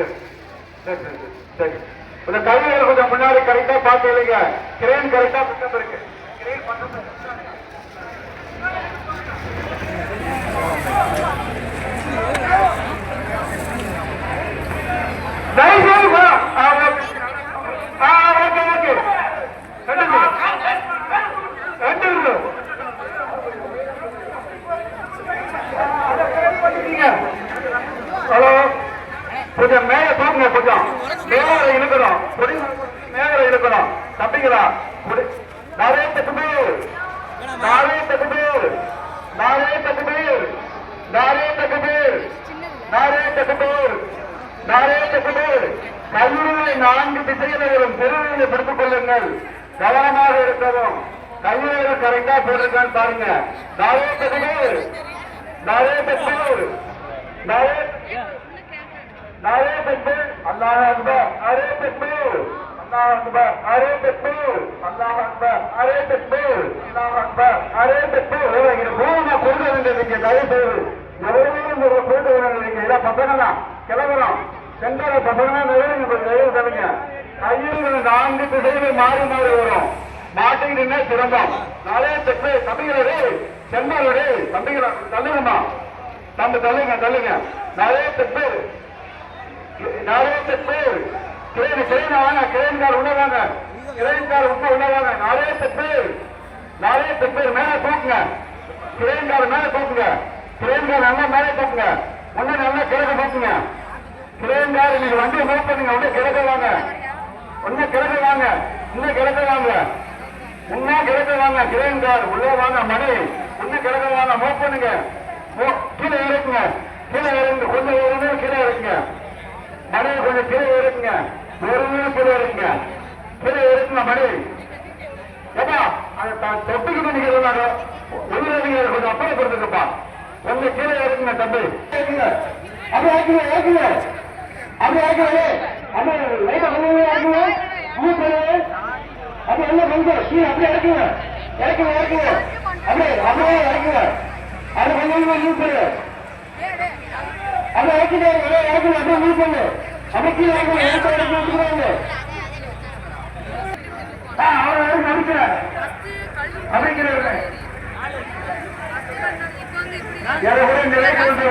சரி, சரி, சரி, சரி இந்த கல்விகள் கொஞ்சம் முன்னாடி கரெக்டா பார்த்து இல்லைங்க கிரேன் கரெக்டா பக்கம் இருக்கு கிரேன் பக்கம் Yeah. கொஞ்சம் மேல தூக்குங்க கொஞ்சம். மேல இழுக்கணும். மேல இழுக்கணும். தம்பிங்களா புடி- நிறைய தக்கு பேர் நிறைய தக்கு பேர் நிறைய தக்கு பேர் நிறைய தக்கு பேர் நிறைய தக்கு நிறைய தக்கு பேர் நான்கு திசைகளிலும் பெருமையை பிடித்துக் கொள்ளுங்கள். கவனமாக இருக்கவும். கையுறை கரெக்டா போட்டிருக்கான்னு பாருங்க. நிறைய தக்கு பேர் நிறைய தக்கு நாரே தக்பீர் அல்லாஹ் அக்பர் அரே தக்பீர் அல்லாஹ் அக்பர் அரே தக்பீர் அல்லாஹ் அக்பர் அரே தக்பீர் அல்லாஹ் அக்பர் அரே தக்பீர் இங்க போனா கொடுக்க வேண்டியது இங்க? தயவுசெய்து எவ்வளவு உங்களுக்கு கொடுக்க வேண்டியது இங்க? இதான் பசங்கதான் கிளம்புறோம். செங்கர பசங்கன்னா நிறைய தயவு சொல்லுங்க கையில் நான்கு திசையில் மாறி மாறி வரும். மாட்டிக்கிட்டுன்னா சிறந்தோம் நாளே தப்பு தம்பிகளே செம்மாளே தம்பிகளை தள்ளுங்கம்மா. நம்ம தள்ளுங்க தள்ளுங்க. நிறைய தப்பு நிறைய பேர். கிரேன் கிரேன் வாங்க கிரேன்கார் உள்ள வாங்க கிரேன்கார் உள்ள உள்ள வாங்க நிறைய பேர். நிறைய பேர் மேல தூக்குங்க. கிரேன்கார் மேல தூக்குங்க. கிரேன்கார் நல்லா மேல தூக்குங்க. உன்ன நல்லா கிழக்க தூக்குங்க. கிரேன்கார் நீங்க வண்டியை மூவ் பண்ணுங்க உடனே கிழக்க வாங்க. உடனே கிழக்க வாங்க. இன்னும் கிழக்க வாங்க. இன்னும் கிழக்க வாங்க. கிரேன்கார் உள்ளே வாங்க. மணி இன்னும் கிழக்க வாங்க மூவ் பண்ணுங்க மூ- கீழே இறக்குங்க கீழே இறங்குங்க கொஞ்சம் ஒரு நிமிஷம் கீழே இறக்குங்க மணி கொஞ்சம் கீழே இருக்குங்க ஒரு வீடு கீழே இருக்குங்க கீழே இருக்குங்க மணி. ஏப்பா அதை த- தொட்டுக்கிட்டு நீங்க உயிரிழந்தீங்க கொஞ்சம் அப்படி கொடுத்துருப்பா கொஞ்சம் கீழே இருக்குங்க தம்பி. இருக்குங்க அப்படியே ஆக்குங்க ஆக்குங்க அப்படியே ஆக்குங்க அப்படியே லைட்டா கொஞ்சம் ஆக்குங்க மூச்சு அப்படியே எல்லாம் கொஞ்சம் கீழே அப்படியே இறக்குங்க. இறக்குங்க இறக்குங்க. அப்படியே அப்படியே இறக்குங்க. அது கொஞ்சம் மூச்சு அதை இறக்கிட்டு இறக்குங்க அப்படியே மூவ் பண்ணு. அப்படியே கீழே இறக்குங்க இறக்க இறக்கி விட்டுருவாங்க ஆ அவரை இறக்கி அடிக்கிறேன் அப்படிங்கிறவங்க யாரை கூட நிலை கொண்டு